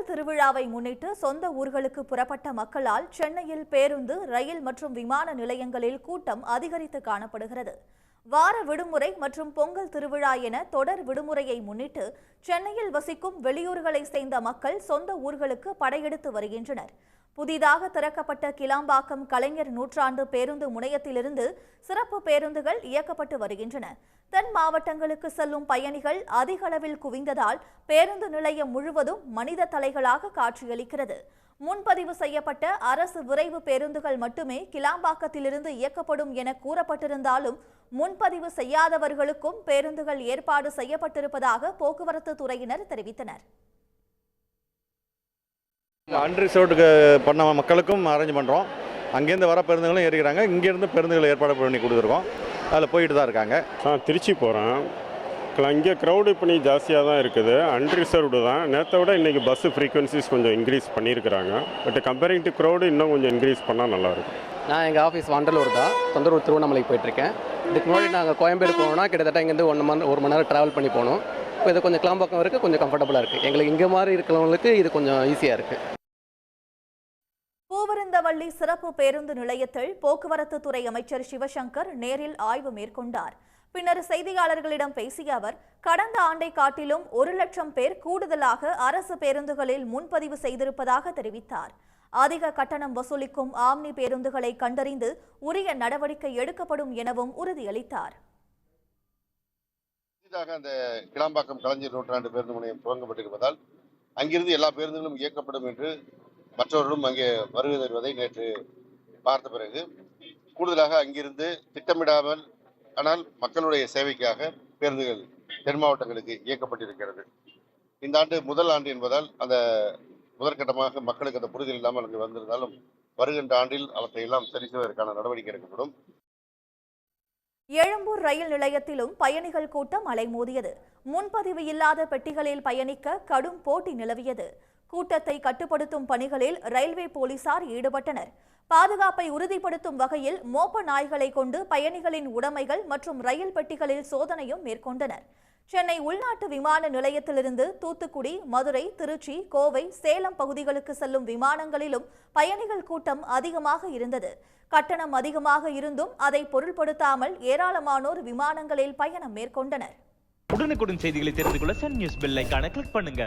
பொங்கல் திருவிழாவை முன்னிட்டு சொந்த ஊர்களுக்கு புறப்பட்ட மக்களால் சென்னையில் பேருந்து ரயில் மற்றும் விமான நிலையங்களில் கூட்டம் அதிகரித்து காணப்படுகிறது. வார விடுமுறை மற்றும் பொங்கல் திருவிழா என தொடர் விடுமுறையை முன்னிட்டு சென்னையில் வசிக்கும் வெளியூர்களை சேர்ந்த மக்கள் சொந்த ஊர்களுக்கு படையெடுத்து வருகின்றனர். புதிதாக திறக்கப்பட்ட கிளாம்பாக்கம் கலைஞர் நூற்றாண்டு பேருந்து முனையத்திலிருந்து சிறப்பு பேருந்துகள் இயக்கப்பட்டு வருகின்றன. தென் மாவட்டங்களுக்கு செல்லும் பயணிகள் அதிக அளவில் குவிந்ததால் பேருந்து நிலையம் முழுவதும் மனித தலைகளாக காட்சியளிக்கிறது. முன்பதிவு செய்யப்பட்ட அரசு விரைவு பேருந்துகள் மட்டுமே கிளாம்பாக்கத்திலிருந்து இயக்கப்படும் என கூறப்பட்டிருந்தாலும் முன்பதிவு செய்யாதவர்களுக்கும் பேருந்துகள் ஏற்பாடு செய்யப்பட்டிருப்பதாக போக்குவரத்து துறையினர் தெரிவித்தனர். அன்ரிசர்வ்டுக்கு பண்ண மக்களுக்கும் அரேஞ்ச் பண்ணுறோம் அங்கேருந்து வர பேருந்துகளும் ஏறிக்கிறாங்க. இங்கேருந்து பேருந்துகள் ஏற்பாடு பண்ணி கொடுத்துருக்கோம். அதில் போயிட்டு தான் இருக்காங்க. ஆ திருச்சி போகிறேன் இங்கே க்ரௌடு இப்போ நீ ஜாஸ்தியாக தான் இருக்குது. அன்ரிசர்வ்டு தான். நேற்றை விட இன்றைக்கி பஸ்ஸு ஃப்ரீக்வன்சிஸ் கொஞ்சம் இன்க்ரீஸ் பண்ணியிருக்கிறாங்க. பட் கம்பேரிங் டு க்ரௌடு இன்னும் கொஞ்சம் இன்க்ரீஸ் பண்ணால் நல்லாயிருக்கும் நான் எங்கள் ஆஃபீஸ் வண்டலூர் தான். தொந்தரூர் திருவண்ணாமலைக்கு போயிட்டுருக்கேன். இதுக்கு முன்னாடி நாங்கள் கோயம்பேடு போனோம்னா கிட்டத்தட்ட இங்கேருந்து ஒன் மணி ஒரு மணி நேரம் ட்ராவல் பண்ணி போகணும் இப்போ இது கொஞ்சம் கிளாம்பாக்கம் இருக்குது கொஞ்சம் கம்ஃபர்டபுளாக இருக்குது எங்களுக்கு இங்கே மாதிரி இருக்கிறவங்களுக்கு இது கொஞ்சம் ஈஸியாக இருக்குது திருநெல்வேலி சிறப்பு பேருந்து நிலையத்தில் போக்குவரத்து துறை அமைச்சர் சிவசங்கர் நேரில் ஆய்வு மேற்கொண்டார். பின்னர் செய்தியாளர்களிடம் பேசிய அவர் கடந்த ஆண்டை காட்டிலும் ஒரு லட்சம் பேர் கூடுதலாக அரசு பேருந்துகளில் முன்பதிவு செய்திருப்பதாக தெரிவித்தார். அதிக கட்டணம் வசூலிக்கும் ஆம்னி பேருந்துகளை கண்டறிந்து உரிய நடவடிக்கை எடுக்கப்படும் எனவும் உறுதியளித்தார். புதிதாக அந்த கிளாம்பாக்கம் கலைஞர் நூற்றாண்டு பேருந்து முனையம் துவங்கப்பட்டிருப்பதால் அங்கிருந்து எல்லா பேருந்துகளும் இயக்கப்படும் என்று மற்றவர்களும் அங்கே வருகை தருவதை நேற்று பார்த்த பிறகு கூடுதலாக அங்கிருந்து திட்டமிடாமல் ஆனால் மக்களுடைய சேவைக்காக பேருந்துகள் தென் மாவட்டங்களுக்கு இயக்கப்பட்டிருக்கிறது. இந்த ஆண்டு முதல் ஆண்டு என்பதால் அந்த முதற்கட்டமாக மக்களுக்கு அந்த புரிதல் இல்லாமல் அங்கு வந்திருந்தாலும் வருகின்ற ஆண்டில் அவற்றை எல்லாம் சரி செய்வதற்கான நடவடிக்கை எடுக்கப்படும். எழும்பூர் ரயில் நிலையத்திலும் பயணிகள் கூட்டம் அலைமோதியது. முன்பதிவு இல்லாத பெட்டிகளில் பயணிக்க கடும் போட்டி நிலவியது. கூட்டத்தை கட்டுப்படுத்தும் பணிகளில் ரயில்வே போலீசார் ஈடுபட்டனர். பாதுகாப்பை உறுதிப்படுத்தும் வகையில் மோப்ப நாய்களை கொண்டு பயணிகளின் உடைமைகள் மற்றும் ரயில் பெட்டிகளில் சோதனையும் மேற்கொண்டனர். சென்னை உள்நாட்டு விமான நிலையத்திலிருந்து தூத்துக்குடி மதுரை திருச்சி கோவை சேலம் பகுதிகளுக்கு செல்லும் விமானங்களிலும் பயணிகள் கூட்டம் அதிகமாக இருந்தது. கட்டணம் அதிகமாக இருந்தும் அதை பொருட்படுத்தாமல் ஏராளமானோர் விமானங்களில் பயணம் மேற்கொண்டனர். உடனுக்குடன் செய்திகளை தெரிந்து கொள்ள சன் நியூஸ் பெல் கிளிக் பண்ணுங்க.